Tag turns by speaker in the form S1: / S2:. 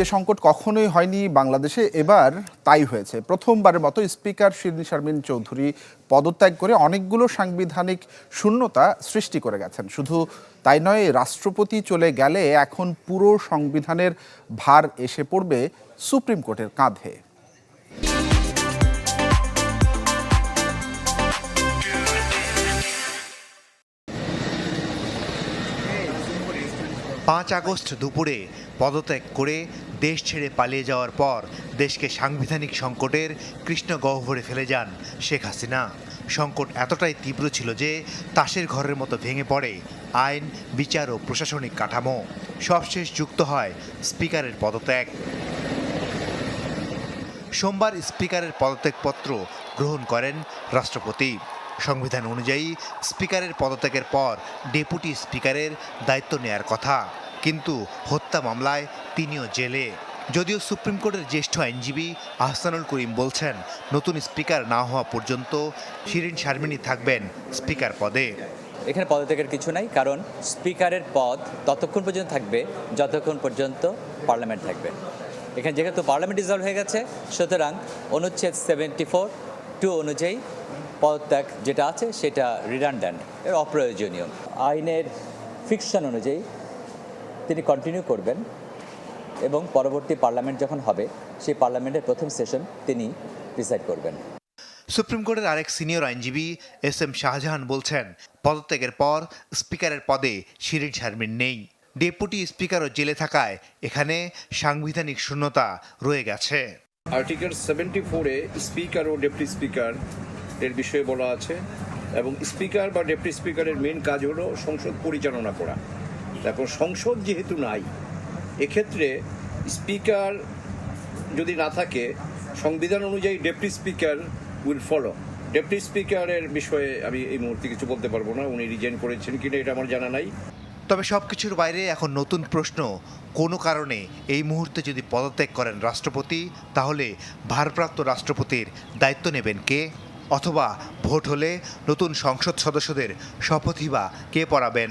S1: যে সংকট কখনোই হয়নি বাংলাদেশে, এবার তাই হয়েছে। প্রথমবারের মতো স্পিকার শিরিন শারমিন চৌধুরী পদত্যাগ করে অনেকগুলো সাংবিধানিক শূন্যতা সৃষ্টি করে গেছেন। শুধু তাই নয়, রাষ্ট্রপতি চলে গেলে এখন পুরো সংবিধানের ভার এসে পড়বে সুপ্রিম কোর্টের কাঁধে।
S2: পাঁচ আগস্ট দুপুরে পদত্যাগ করে দেশ ছেড়ে পালিয়ে যাওয়ার পর দেশকে সাংবিধানিক সংকটের কৃষ্ণ গহ্বরে ফেলে যান শেখ হাসিনা। সংকট এতটাই তীব্র ছিল যে তাসের ঘরের মতো ভেঙে পড়ে আইন, বিচার ও প্রশাসনিক কাঠামো। সবশেষ যুক্ত হয় স্পিকারের পদত্যাগ। সোমবার স্পিকারের পদত্যাগপত্র গ্রহণ করেন রাষ্ট্রপতি। সংবিধান অনুযায়ী স্পিকারের পদত্যাগের পর ডেপুটি স্পিকারের দায়িত্ব নেয়ার কথা। কিন্তু হত্যা মামলায় তিনিও জেলে। যদিও সুপ্রিম কোর্টের জ্যেষ্ঠ আইনজীবী আহসানুল করিম বলছেন, নতুন স্পিকার না হওয়া পর্যন্ত শিরিন শারমিনী থাকবেন স্পিকার পদে।
S3: এখানে পদত্যাগের কিছু নাই, কারণ স্পিকারের পদ ততক্ষণ পর্যন্ত থাকবে, যতক্ষণ পর্যন্ত পার্লামেন্ট থাকবে। এখানে যেহেতু পার্লামেন্ট ডিজলভ হয়ে গেছে, সুতরাং অনুচ্ছেদ সেভেন্টি ফোর টু অনুযায়ী পদত্যাগ যেটা আছে সেটা রিডান্ড্যান্ট এর অপ্রয়োজনীয়। আইনের ফিকশন অনুযায়ী তিনি কন্টিনিউ করবেন এবং পরবর্তী পার্লামেন্ট যখন হবে সেই পার্লামেন্টের প্রথম সেশন তিনি ডিসাইড করবেন।
S2: সুপ্রিম কোর্টের আরেক সিনিয়র আইনজীবী এস এম শাহজাহান বলছেন পদত্যাগের পর স্পিকারের পদে শিরিন শারমিন নেই। ডেপুটি স্পিকারও জেলে থাকায় এখানে সাংবিধানিক শূন্যতা রয়ে গেছে।
S4: আর্টিকেল সেভেন্টি ফোরে স্পিকার ও ডেপুটি স্পিকার এর বিষয়ে বলা আছে এবং স্পিকার বা ডেপুটি স্পিকারের মেন কাজ হলো সংসদ পরিচালনা করা। তারপর সংসদ যেহেতু নাই, এক্ষেত্রে স্পিকার যদি না থাকে, সংবিধান অনুযায়ী deputy speaker will follow. Deputy স্পিকারের বিষয়ে আমি এই মুহূর্তে কিছু বলতে পারব না, উনি রিজাইন করেছেন কিনা এটা আমার জানা নাই।
S2: তবে সব কিছুর বাইরে এখন নতুন প্রশ্ন, কোনো কারণে এই মুহূর্তে যদি পদত্যাগ করেন রাষ্ট্রপতি, তাহলে ভারপ্রাপ্ত রাষ্ট্রপতির দায়িত্ব নেবেন কে? অথবা ভোট হলে নতুন সংসদ সদস্যদের শপথই বা কে পড়াবেন